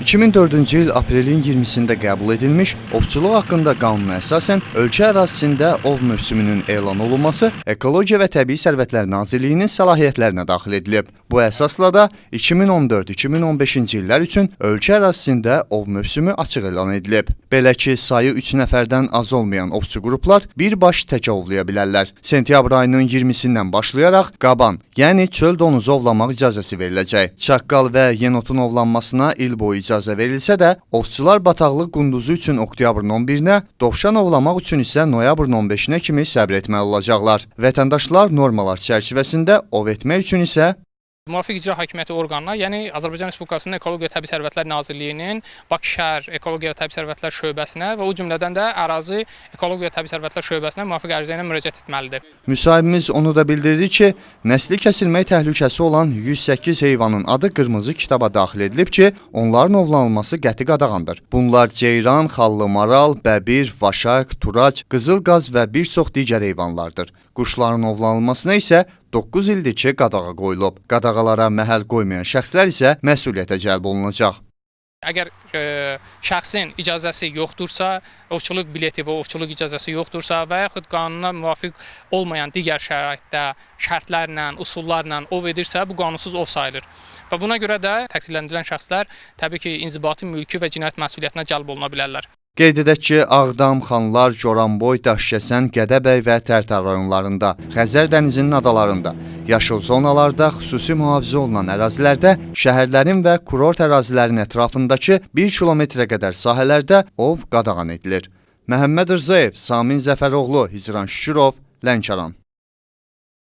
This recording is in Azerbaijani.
2004-cü il aprelin 20-sində qəbul edilmiş ovçuluq haqqında qanuna əsasən ölkə ərazisində ov mövsümünün elan olunması Ekologiya və Təbii Sərvətlər Nazirliyinin səlahiyyətlərinə daxil edilib. Bu əsasla da 2014-2015-ci illər üçün ölkə ərazisində ov mövsümü açıq elan edilib. Belə ki, sayı 3 nəfərdən az olmayan ovçu qruplar birbaş tək ovlaya bilərlər. Sentyabr ayının 20-sindən başlayaraq qaban, yəni çöl donuzu ovlamaq icazəsi veriləcək. Çaqqal və yenotun ovlanmasına il boyu icazə verilsə də, ovçular bataqlıq qunduzu üçün oktyabrın 11-nə, dovşan ovlamaq üçün isə noyabrın 15-nə kimi səbr etməli olacaqlar. Vətəndaşlar normalar çərçivəsində ov etmək üçün isə Müvafiq icra hakimiyyəti orqanına, yəni Azərbaycan Respublikasının Ekologiya Təbii Sərvətlər Nazirliyinin Bakı şəhər Ekologiya Təbii Sərvətlər şöbəsinə və o cümlədən də ərazi Ekologiya Təbii Sərvətlər şöbəsinə müvafiq ərizə ilə müraciət etməlidir. Müsahibimiz onu da bildirdi ki, nəsli kəsilmək təhlükəsi olan 108 heyvanın adı qırmızı kitaba daxil edilib ki, onların ovlanılması qəti qadağandır. Bunlar ceyran, xallı maral, bəbir, vaşaq, turac, qızıl qaz və bir çox digər heyvanlardır. Quşların ovlanılmasına isə 9 ildir ki, qadağa qoyulub. Qadağalara məhəl qoymayan şəxslər isə məsuliyyətə cəlb olunacaq. Əgər e, şəxsin icazəsi yoxdursa, ovçuluq bileti və ovçuluq icazəsi yoxdursa və yaxud qanuna müvafiq olmayan digər şəraitdə şərtlərlə, usullarla ov edirsə, bu qanunsuz ov sayılır. Və buna görə də təqsirləndirilən şəxslər təbii ki, inzibati mülki və cinayət məsuliyyətinə cəlb oluna bilərlər. Qeyd edək ki, Ağdam, Xanlar, Goranboy, Daşkəsən, Gədəbəy və Tərtər rayonlarında, Xəzər dənizinin adalarında, yaşıl zonalarda, xüsusi mühafizə olunan ərazilərdə, şəhərlərin və kurort ərazilərin ətrafındakı 1 kilometrə qədər sahələrdə ov qadağan edilir. Məhəmməd Rzayev, Samin Zəfəroğlu, Hicran Şükürov, Lənkəran.